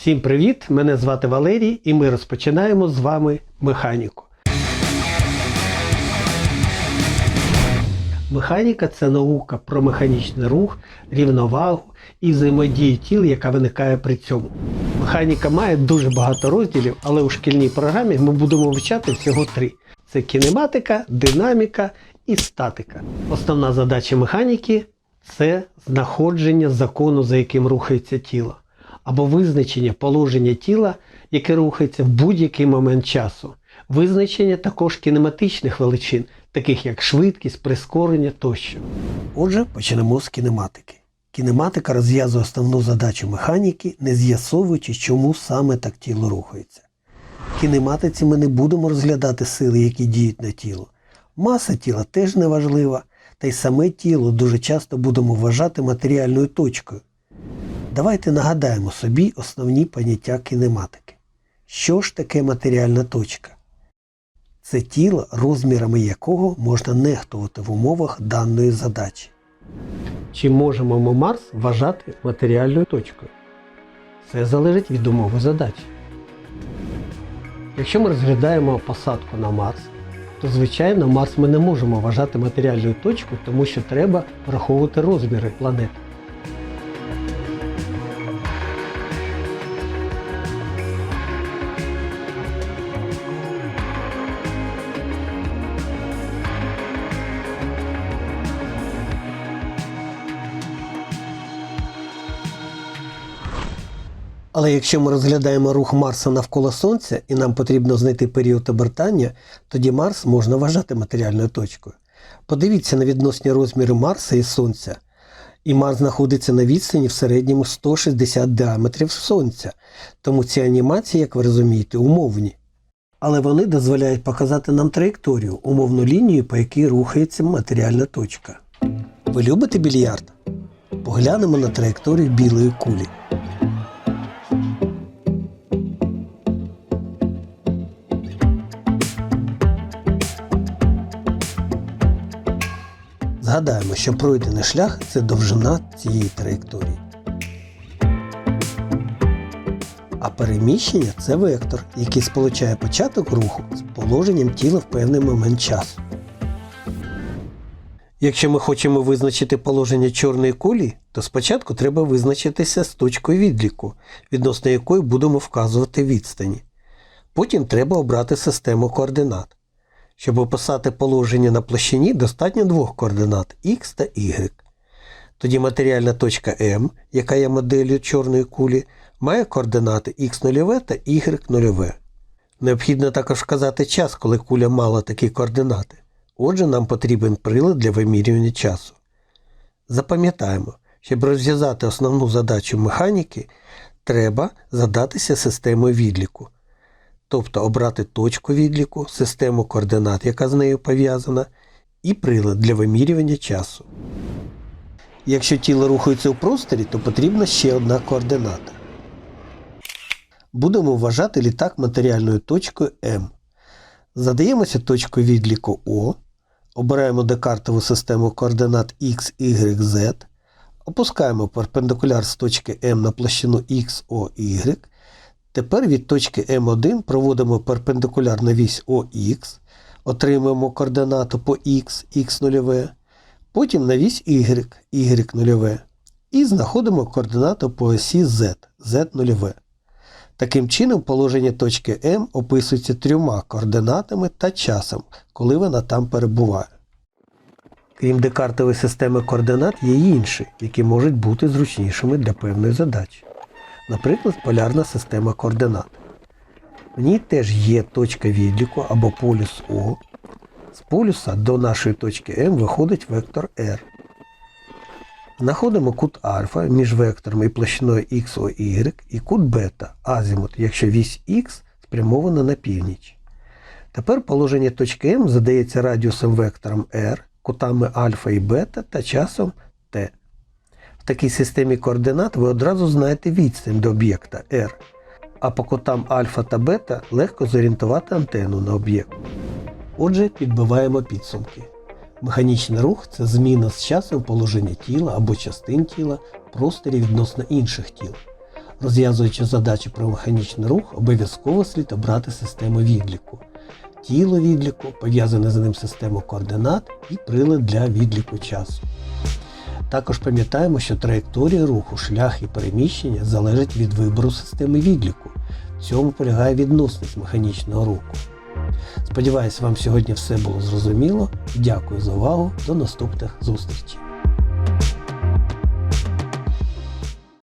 Всім привіт! Мене звати Валерій і ми розпочинаємо з вами механіку. Механіка це наука про механічний рух, рівновагу і взаємодію тіл, яка виникає при цьому. Механіка має дуже багато розділів, але у шкільній програмі ми будемо вивчати всього три: це кінематика, динаміка і статика. Основна задача механіки це знаходження закону, за яким рухається тіло, або визначення положення тіла, яке рухається в будь-який момент часу. Визначення також кінематичних величин, таких як швидкість, прискорення тощо. Отже, почнемо з кінематики. Кінематика розв'язує основну задачу механіки, не з'ясовуючи, чому саме так тіло рухається. В кінематиці ми не будемо розглядати сили, які діють на тіло. Маса тіла теж не важлива, та й саме тіло дуже часто будемо вважати матеріальною точкою. Давайте нагадаємо собі основні поняття кінематики. Що ж таке матеріальна точка? Це тіло, розмірами якого можна нехтувати в умовах даної задачі. Чи можемо ми Марс вважати матеріальною точкою? Це залежить від умови задачі. Якщо ми розглядаємо посадку на Марс, то звичайно Марс ми не можемо вважати матеріальною точкою, тому що треба враховувати розміри планети. Але якщо ми розглядаємо рух Марса навколо Сонця і нам потрібно знайти період обертання, тоді Марс можна вважати матеріальною точкою. Подивіться на відносні розміри Марса і Сонця. І Марс знаходиться на відстані в середньому 160 діаметрів Сонця, тому ці анімації, як ви розумієте, умовні. Але вони дозволяють показати нам траєкторію, умовну лінію, по якій рухається матеріальна точка. Ви любите більярд? Поглянемо на траєкторію білої кулі. Згадаємо, що пройдений шлях це довжина цієї траєкторії. А переміщення це вектор, який сполучає початок руху з положенням тіла в певний момент часу. Якщо ми хочемо визначити положення чорної кулі, то спочатку треба визначитися з точкою відліку, відносно якої будемо вказувати відстані. Потім треба обрати систему координат. Щоб описати положення на площині, достатньо двох координат x та y. Тоді матеріальна точка M, яка є моделлю чорної кулі, має координати x0 та y0. Необхідно також вказати час, коли куля мала такі координати. Отже, нам потрібен прилад для вимірювання часу. Запам'ятаємо, щоб розв'язати основну задачу механіки, треба задатися системою відліку тобто обрати точку відліку, систему координат, яка з нею пов'язана, і прилад для вимірювання часу. Якщо тіло рухається у просторі, то потрібна ще одна координата. Будемо вважати літак матеріальною точкою М. Задаємося точкою відліку О, обираємо декартову систему координат X, Y, Z, опускаємо перпендикуляр з точки М на площину X, O, Y, Тепер від точки М1 проводимо перпендикуляр на вісь ОХ, отримуємо координату по Х, Х0, потім на вісь Y, Y0 і знаходимо координату по осі Z, Z0. Таким чином, положення точки М описується трьома координатами та часом, коли вона там перебуває. Крім декартової системи координат, є й інші, які можуть бути зручнішими для певної задачі наприклад, полярна система координат. В ній теж є точка відліку або полюс О. З полюса до нашої точки М виходить вектор R. Знаходимо кут альфа між вектором і площиною XOY і кут бета азімут, якщо вісь Х спрямована на північ. Тепер положення точки М задається радіусом вектором R, кутами альфа і бета та часом t. В такій системі координат ви одразу знаєте відстань до об'єкта R, а по кутам альфа та бета легко зорієнтувати антенну на об'єкт. Отже, підбиваємо підсумки. Механічний рух це зміна з часом положення тіла або частин тіла в просторі відносно інших тіл. Розв'язуючи задачі про механічний рух, обов'язково слід обрати систему відліку. Тіло відліку, пов'язане з ним систему координат і прилад для відліку часу. Також пам'ятаємо, що траєкторія руху, шлях і переміщення залежать від вибору системи відліку. В цьому полягає відносність механічного руху. Сподіваюсь, вам сьогодні все було зрозуміло. Дякую за увагу. До наступних зустрічей.